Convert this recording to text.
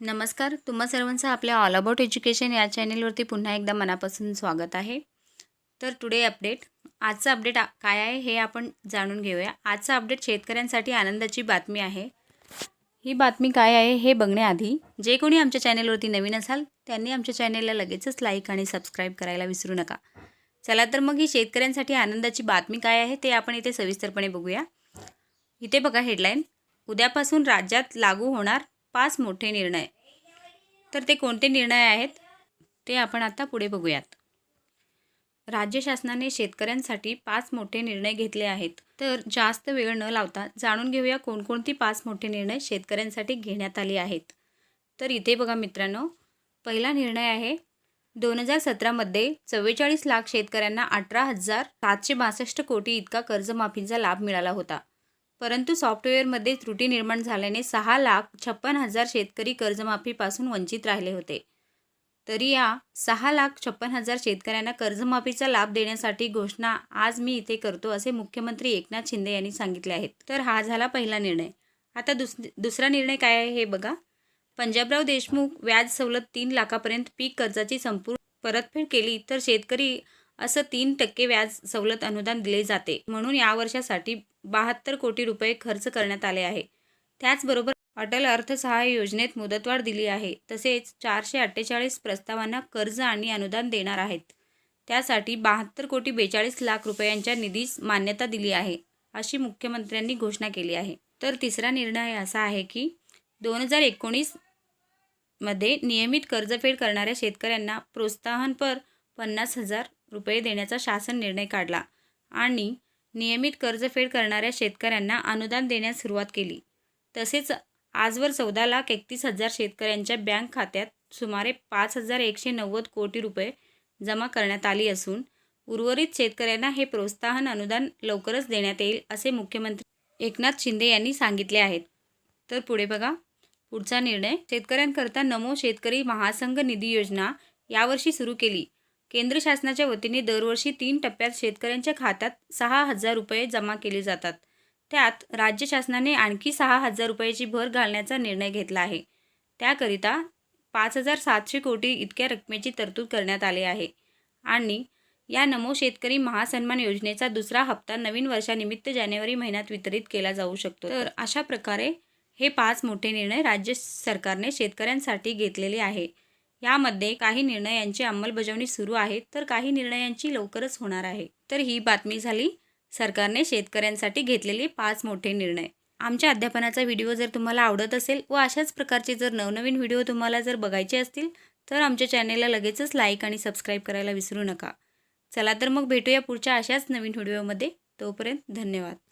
नमस्कार तुम्हा सर्वांचं आपल्या ऑल अबाउट एज्युकेशन या चॅनेलवरती पुन्हा एकदा मनापासून स्वागत आहे. तर टुडे अपडेट आजचं अपडेट काय आहे हे आपण जाणून घेऊया. आजचं अपडेट शेतकऱ्यांसाठी आनंदाची बातमी आहे. ही बातमी काय आहे हे बघण्याआधी जे कोणी आमच्या चॅनेलवरती नवीन असाल त्यांनी आमच्या चॅनेलला लगेचच लाईक आणि सबस्क्राईब करायला विसरू नका. चला तर मग ही शेतकऱ्यांसाठी आनंदाची बातमी काय आहे ते आपण इथे सविस्तरपणे बघूया. इथे बघा हेडलाईन उद्यापासून राज्यात लागू होणार पाच मोठे निर्णय. तर ते कोणते निर्णय आहेत? ते आपण आता पुढे बघूयात. राज्य शासनाने शेतकऱ्यांसाठी पाच मोठे निर्णय घेतले आहेत. तर जास्त वेळ न लावता जाणून घेऊया कोणकोणती पाच मोठे निर्णय शेतकऱ्यांसाठी घेण्यात आले आहेत. तर इथे बघा मित्रांनो पहिला निर्णय आहे दोन हजार सतरामध्ये चव्वेचाळीस लाख शेतकऱ्यांना अठरा हजार सातशे बासष्ट कोटी इतका कर्जमाफीचा लाभ मिळाला होता. परंतु सॉफ्टवेअरमध्ये त्रुटी निर्माण झाल्याने सहा लाख छप्पन हजार शेतकरी कर्जमाफीपासून वंचित राहिले होते. तरी या सहा लाख छप्पन हजार शेतकऱ्यांना कर्जमाफीचा लाभ देण्यासाठी घोषणा आज मी इथे करतो असे मुख्यमंत्री एकनाथ शिंदे यांनी सांगितले आहेत. तर हा झाला पहिला निर्णय. आता दुस दुसरा निर्णय काय आहे हे बघा. पंजाबराव देशमुख व्याज सवलत तीन लाखापर्यंत पीक कर्जाची संपूर्ण परतफेड केली तर शेतकरी असं तीन टक्के व्याज सवलत अनुदान दिले जाते. म्हणून या वर्षासाठी बहात्तर कोटी रुपये खर्च करण्यात आले आहे. त्याचबरोबर अटल अर्थसहाय्य योजनेत मुदतवाढ दिली आहे. तसेच चारशे अठ्ठेचाळीस प्रस्तावांना कर्ज आणि अनुदान देणार आहेत. त्यासाठी बहात्तर कोटी बेचाळीस लाख रुपयांच्या निधीस मान्यता दिली आहे अशी मुख्यमंत्र्यांनी घोषणा केली आहे. तर तिसरा निर्णय असा आहे की दोन हजार एकोणीसमध्ये नियमित कर्जफेड करणाऱ्या शेतकऱ्यांना प्रोत्साहनपर पन्नास हजार रुपये देण्याचा शासन निर्णय काढला आणि नियमित कर्जफेड करणाऱ्या शेतकऱ्यांना अनुदान देण्यास सुरुवात केली. तसेच आजवर चौदा लाख एकतीस हजार शेतकऱ्यांच्या बँक खात्यात सुमारे पाच हजार एकशे नव्वद कोटी रुपये जमा करण्यात आली असून उर्वरित शेतकऱ्यांना हे प्रोत्साहन अनुदान लवकरच देण्यात येईल असे मुख्यमंत्री एकनाथ शिंदे यांनी सांगितले आहेत. तर पुढे बघा. पुढचा निर्णय. शेतकऱ्यांकरता नमो शेतकरी महासंघ निधी योजना यावर्षी सुरू केली. केंद्र शासनाच्या वतीने दरवर्षी तीन टप्प्यात शेतकऱ्यांच्या खात्यात सहा हजार रुपये जमा केले जातात. त्यात राज्य शासनाने आणखी सहा हजार रुपयाची भर घालण्याचा निर्णय घेतला आहे. त्याकरिता पाच हजार सातशे कोटी इतक्या रकमेची तरतूद करण्यात आली आहे. आणि या नमो शेतकरी महासन्मान योजनेचा दुसरा हप्ता नवीन वर्षानिमित्त जानेवारी महिन्यात वितरित केला जाऊ शकतो. तर अशा प्रकारे हे पाच मोठे निर्णय राज्य सरकारने शेतकऱ्यांसाठी घेतलेले आहे. यामध्ये काही निर्णयांची अंमलबजावणी सुरू आहे तर काही निर्णयांची लवकरच होणार आहे. तर ही बातमी झाली सरकारने शेतकऱ्यांसाठी घेतलेले पाच मोठे निर्णय. आमच्या अध्यापनाचा व्हिडिओ जर तुम्हाला आवडत असेल व अशाच प्रकारचे जर नवनवीन व्हिडिओ तुम्हाला जर बघायचे असतील तर आमच्या चॅनेलला लगेचच लाईक आणि सबस्क्राईब करायला विसरू नका. चला तर मग भेटूया पुढच्या अशाच नवीन व्हिडिओमध्ये. तोपर्यंत धन्यवाद.